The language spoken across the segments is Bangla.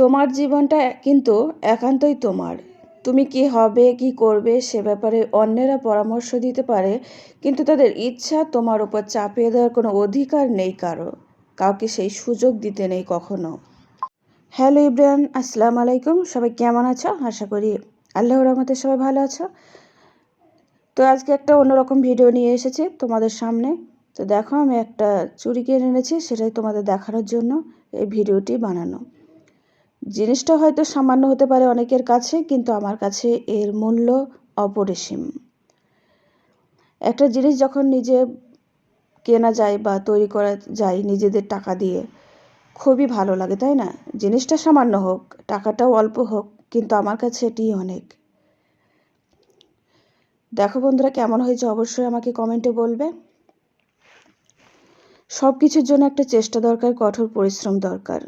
তোমার জীবনটা কিন্তু একান্তই তোমার। তুমি কি হবে, কি করবে, সে ব্যাপারে অন্যেরা পরামর্শ দিতে পারে, কিন্তু তাদের ইচ্ছা তোমার উপর চাপিয়ে দেওয়ার কোনো অধিকার নেই কারও। কাউকে সেই সুযোগ দিতে নেই কখনো। হ্যালো ইব্রান, আসসালামু আলাইকুম। সবাই কেমন আছো? আশা করি আল্লাহ রহমতে সবাই ভালো আছো। তো আজকে একটা অন্যরকম ভিডিও নিয়ে এসেছি তোমাদের সামনে। তো দেখো, আমি একটা চুরি কিনে এনেছি, সেটাই তোমাদের দেখানোর জন্য এই ভিডিওটি বানানো। জিনিসটা হয়তো সামান্য হতে পারে অনেকের কাছে, কিন্তু আমার কাছে এর মূল্য অপরিসীম। একটা জিনিস যখন নিজে কেনা যায় বা তৈরি করা যায় নিজেদের টাকা দিয়ে, খুবই ভালো লাগে, তাই না? জিনিসটা সামান্য হোক, টাকাটাও অল্প হোক, কিন্তু আমার কাছে এটিই অনেক। দেখো বন্ধুরা, কেমন হয়েছে অবশ্যই আমাকে কমেন্টে বলবে। সব কিছুর জন্য একটা চেষ্টা দরকার, কঠোর পরিশ্রম দরকার।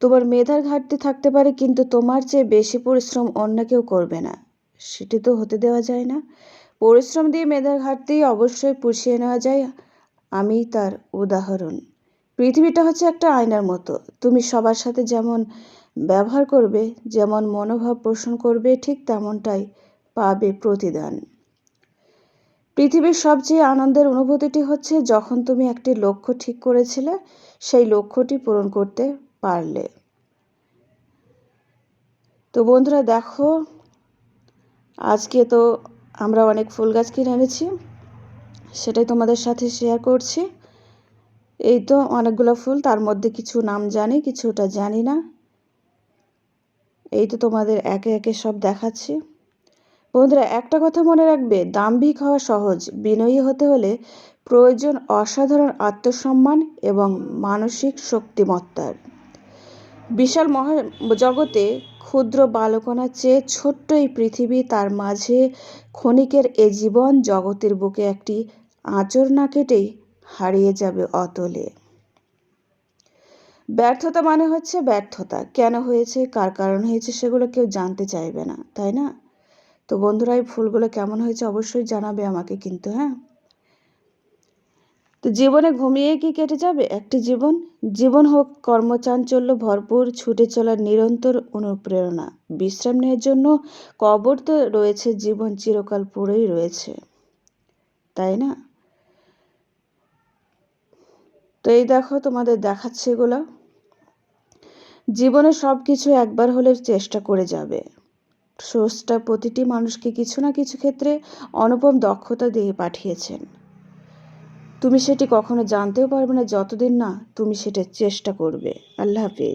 তোমার মেধার ঘাটতি থাকতে পারে, কিন্তু তোমার চেয়ে বেশি পরিশ্রম অন্য কেউ করবে না। সেটি তো হতে দেওয়া যায় না। পরিশ্রম দিয়ে মেধার ঘাটতি অবশ্যই পুষিয়ে নেওয়া যায়। আমি তার উদাহরণ। পৃথিবীটা হচ্ছে একটা আয়নার মতো। তুমি সবার সাথে যেমন ব্যবহার করবে, যেমন মনোভাব পোষণ করবে, ঠিক তেমনটাই পাবে প্রতিদান। পৃথিবীর সবচেয়ে আনন্দের অনুভূতিটি হচ্ছে যখন তুমি একটি লক্ষ্য ঠিক করেছিলে, সেই লক্ষ্যটি পূরণ করতে পারলে। তো বন্ধুরা দেখো, আজকে তো আমরা অনেক ফুল গাছ কিনে এনেছি, সেটাই তোমাদের সাথে শেয়ার করছি। এই তো অনেকগুলো ফুল, তার মধ্যে কিছু নাম জানি, কিছুটা জানি না। এই তো তোমাদের একে একে সব দেখাচ্ছি। বন্ধুরা, একটা কথা মনে রাখবে, দাম্ভিক হওয়া সহজ। বিনয়ী হতে হলে প্রয়োজন অসাধারণ আত্মসম্মান এবং মানসিক শক্তিমত্তার। বিশাল মহা জগতে ক্ষুদ্র বালকনার চেয়ে ছোট্ট এই পৃথিবী তার মাঝে ক্ষণিকের এ জীবন জগতের বুকে একটি আঁচড় না কেটেই হারিয়ে যাবে অতলে। ব্যর্থতা মানে হচ্ছে ব্যর্থতা। কেন হয়েছে? কার কারণ হয়েছে? সেগুলো কেউ জানতে চাইবে না, তাই না? তো বন্ধুরা, এই ফুলগুলো কেমন হয়েছে অবশ্যই জানাবে আমাকে কিন্তু হ্যাঁ? তো জীবনে ঘুমিয়ে কি কেটে যাবে? একটি জীবন। জীবন হোক কর্মচাঞ্চল্য ভরপুর, ছুটে চলার নিরন্তর অনুপ্রেরণা। বিশ্রাম নেওয়ার জন্য কবর তো রয়েছে, জীবন চিরকাল পড়েই রয়েছে। তাই না? তো এই দেখো তোমাদের দেখাচ্ছে এগুলো। জীবনে সব কিছু একবার হলে চেষ্টা করে যাবে। স্রষ্টা প্রতিটি মানুষকে কিছু না কিছু ক্ষেত্রে অনুপম দক্ষতা দিয়ে পাঠিয়েছেন। তুমি সেটি কখনো জানতেও পারবে না যতদিন না তুমি সেটা চেষ্টা করবে। আল্লাহ হাফিজ।